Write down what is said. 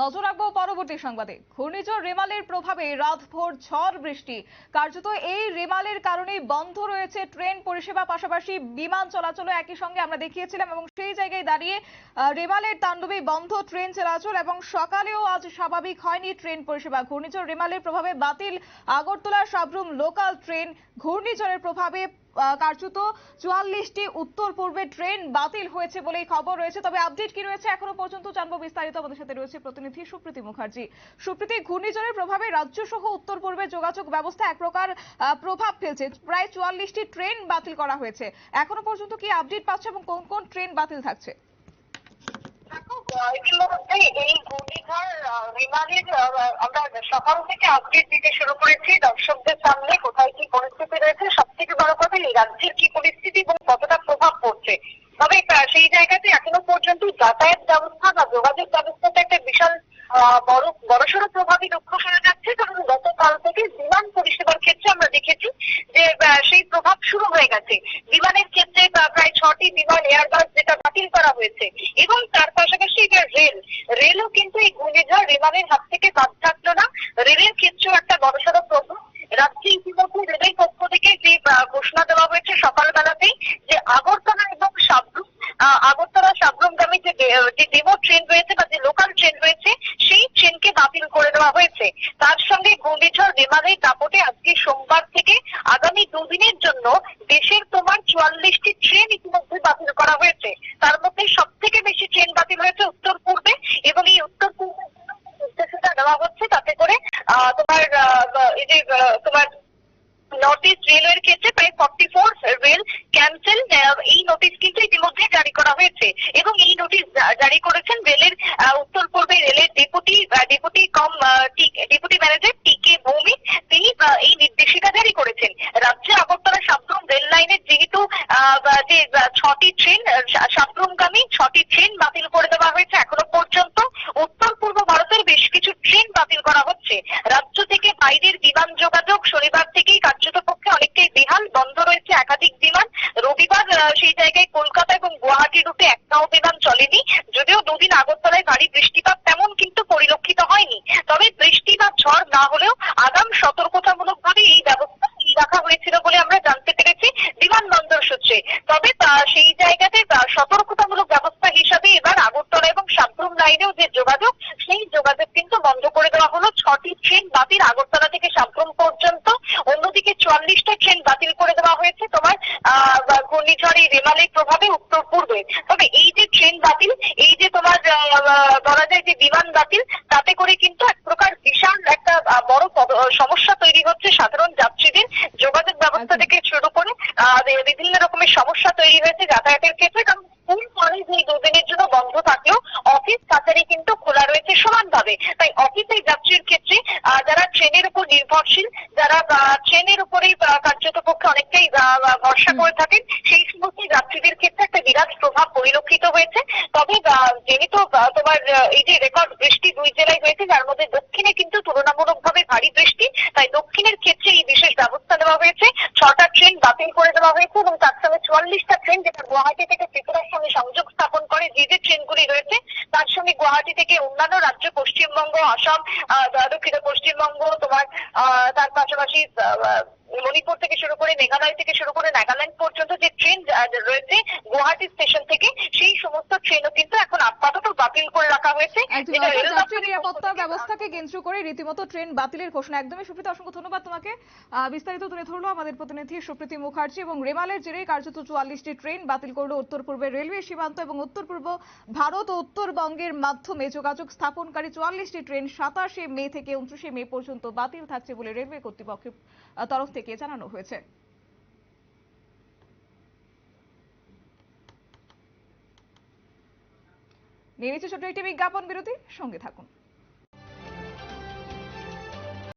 নজর রাখব পরবর্তী সংবাদে। ঘূর্ণিঝড় রেমালের প্রভাবে রাতভর ঝড় বৃষ্টি। কার্যত এই রেমালের কারণে বন্ধ রয়েছে ট্রেন পরিষেবা, পাশাপাশি বিমান চলাচল একই সঙ্গে আমরা দেখিয়েছিলাম এবং সেই জায়গায় দাঁড়িয়ে রেমালের তাণ্ডবে বন্ধ ট্রেন চলাচল এবং সকালেও আজ স্বাভাবিক হয়নি ট্রেন পরিষেবা। ঘূর্ণিঝড় রেমালের প্রভাবে বাতিল আগরতলা সাবরুম লোকাল ট্রেন ঘূর্ণিঝড়ের প্রভাবে কার্যত চুয়াল্লিশটি উত্তর পূর্বে ট্রেন বাতিল হয়েছে বলেই খবর রয়েছে। তবে আপডেট কি রয়েছে এখনও পর্যন্ত জানব বিস্তারিত। আমাদের সাথে রয়েছে প্রতিনিধি সুপ্রীতি মুখার্জি। সুপ্রীতি ঘূর্ণিঝড়ের প্রভাবে রাজ্য সহ উত্তর পূর্বে যোগাযোগ ব্যবস্থা এক প্রকার প্রভাব ফেলছে। প্রায় চুয়াল্লিশটি ট্রেন বাতিল করা হয়েছে। এখনও পর্যন্ত কি আপডেট পাচ্ছে এবং কোন কোন ট্রেন বাতিল থাকছে? এই ঘূর্ণিঝড় আহ, আমরা সকাল থেকে আপডেট দিতে শুরু করেছি। দর্শকদের সামনে কোথায় কি পরিস্থিতি রয়েছে সব থেকে বড় কথা এই রাজ্যের কি পরিস্থিতি এবং কতটা প্রভাব পড়ছে। তবে সেই জায়গাতে এখনও পর্যন্ত যাতায়াত ব্যবস্থা বা যোগাযোগ ব্যবস্থাতে একটা বিশাল বড়, বড়সড় প্রভাবই লক্ষ্য করা যাচ্ছে, কারণ গতকাল থেকে বিমান পরিষেবার ক্ষেত্রে আমরা দেখেছি যে সেই প্রভাব শুরু হয়ে গেছে। বিমানের ক্ষেত্রে প্রায় ছটি বিমান এয়ারবাস যেটা বাতিল করা হয়েছে, এবং তার পাশাপাশি এবার রেল, রেলও কিন্তু এই ঘূর্ণিঝড় বিমানের হাত থেকে বাদ থাকল না। রেলের ক্ষেত্রেও একটা বড়সড় প্রভাব। রাজ্যে ইতিমধ্যে রেলের পক্ষ থেকে যে ঘোষণা দেওয়া হয়েছে সকালবেলাতেই যে আগরতলা এবং সাবরুম আগরতলা সাবরুমগামী যে যে ডেমো ট্রেন রয়েছে বা যে লোকাল ট্রেন রয়েছে, সেই ট্রেনকে বাতিল করে দেওয়া হয়েছে। তার সঙ্গে ঘূর্ণিঝড় রেমালের দাপটে আজকে সোমবার থেকে আগামী দুদিনের জন্য দেশের তোমার চুয়াল্লিশটি ট্রেন ইতিমধ্যে বাতিল করা হয়েছে। তার মধ্যে সব থেকে বেশি ট্রেন বাতিল হয়েছে উত্তর পূর্বে এবং এই উত্তর পূর্বের জন্য যে নির্দেশিকা দেওয়া হচ্ছে তাতে করে আহ, তোমার আহ, এই যে আহ, তোমার নর্থ ইস্ট রেলওয়ের ক্ষেত্রে প্রায় ফর্টি ফোর রেল ক্যান্সেল এই নোটিশ কিন্তু ইতিমধ্যে জারি করা হয়েছে। এবং এই নোটিশ জারি করেছেন রেলের উত্তর পূর্বে রেলের ডেপুটি ডেপুটি কম deputy manager T K Bhowmik তিনি এই নির্দেশিকা জারি করেছেন। রাজ্যে আগরতলা সাবরুম রেল লাইনের যেহেতু যে ছটি ট্রেন সাবরুমগামী ছটি ট্রেন বাতিল করে দেওয়া হয়েছে এখনও পর্যন্ত উত্তর পূর্ব ভারতের বেশ কিছু ট্রেন বাতিল করা হচ্ছে রাজ্য থেকে বাইরের বিমান যোগাযোগ শনিবার থেকেই কার্যত পক্ষে অনেকটাই বেহাল বন্ধ রয়েছে একাধিক বিমান রবিবার আহ, সেই জায়গায় কলকাতা এবং গুয়াহাটি রুটে একটাও বিমান চলেনি যদিও দুদিন আগরতলায় ভারী বৃষ্টিপাত তেমন কিন্তু পরিলক্ষিত হয়নি তবে বৃষ্টি বা ঝড় না হলেও আগাম সতর্কতামূলক ভাবে এই ব্যবস্থা রাখা হয়েছিল বলে আমরা জানতে পেরেছি বিমানবন্দর সূত্রে। তবে সেই জায়গাতে সতর্কতামূলক ব্যবস্থা হিসাবে এবার আগরতলা এবং সাবরুম লাইনেও যে যোগাযোগ সেই যোগাযোগ কিন্তু বন্ধ করে দেওয়া হলো। ছটি ট্রেন বাতিল আগরতলা থেকে সাবরুম পর্যন্ত। অন্যদিকে চুয়াল্লিশটা ট্রেন বাতিল করে দেওয়া হয়েছে তোমার আহ, ঘূর্ণিঝড় রেমালের প্রভাবে উত্তর পূর্বে। তবে এই যে ট্রেন বাতিল এই যে তোমার বলা যায় যে বিমান বাতিল তাতে করে কিন্তু এক প্রকার বিশাল একটা আহ, বড় সমস্যা তৈরি হচ্ছে সাধারণ যাত্রীদের যোগাযোগ ব্যবস্থা থেকে শুরু করে বিভিন্ন রকমের সমস্যা তৈরি হয়েছে যাতায়াতের ক্ষেত্রে কারণ স্কুল কলেজ এই দুদিনের জন্য বন্ধ থাকলেও অফিস কাছারি কিন্তু খোলা রয়েছে সমানভাবে। তাই অফিসে ক্ষেত্রে যারা ট্রেনের উপর নির্ভরশীল যারা ট্রেনের উপরেই কার্যত পক্ষে অনেকটাই ভরসা করে থাকেন সেই সমস্ত যাত্রীদের ক্ষেত্রে একটা বিরাট প্রভাব পরিলক্ষিত হয়েছে। তবে যেহেতু তোমার এই যে রেকর্ড বৃষ্টি দুই জেলায় হয়েছে যার মধ্যে দক্ষিণে কিন্তু তুলনামূলকভাবে ভারী বৃষ্টি তাই দক্ষিণের ক্ষেত্রে এই বিশেষ ব্যবস্থা নেওয়া হয়েছে। ছটা ট্রেন বাতিল করে দেওয়া হয়েছে এবং তার সঙ্গে চুয়াল্লিশটা ট্রেন যেটা গুয়াহাটি থেকে ত্রিপুরার সঙ্গে সংযোগ স্থাপন করে যে যে ট্রেনগুলি রয়েছে তার সঙ্গে গুয়াহাটি থেকে অন্যান্য রাজ্য পশ্চিমবঙ্গ আসাম দক্ষিণ পশ্চিমবঙ্গ তোমার তার পাশাপাশি মণিপুর থেকে শুরু করে মেঘালয় থেকে শুরু করে নাগাল্যান্ড পর্যন্ত যে ট্রেন রয়েছে গুয়াহাটি স্টেশন থেকে সেই সমস্ত ট্রেনও কিন্তু এখন আপাতত বাতিল করে রাখা হয়েছে। নিরাপত্তা ব্যবস্থাকে কেন্দ্র করে রীতিমতো ট্রেন বাতিলের ঘোষণা। একদমই সুপ্রীতি অসংখ্য ধন্যবাদ তোমাকে। বিস্তারিত তুলে ধরলো আমাদের প্রতিনিধি সুপ্রীতি মুখার্জি এবং রেমালের জেরেই কার্যত চুয়াল্লিশটি ট্রেন বাতিল করল উত্তর পূর্বে রেলওয়ে সীমান্ত এবং উত্তর পূর্ব ভারত ও উত্তরবঙ্গের মাধ্যমে যোগাযোগ স্থাপনকারী চুয়াল্লিশটি ট্রেন সাতাশে মে থেকে উনত্রিশে মে পর্যন্ত বাতিল থাকছে বলে রেলওয়ে কর্তৃপক্ষের তরফ থেকে জানানো হয়েছে। নিয়ে নিচ্ছে ছোট্ট একটি বিজ্ঞাপন বিরতি সঙ্গে থাকুন।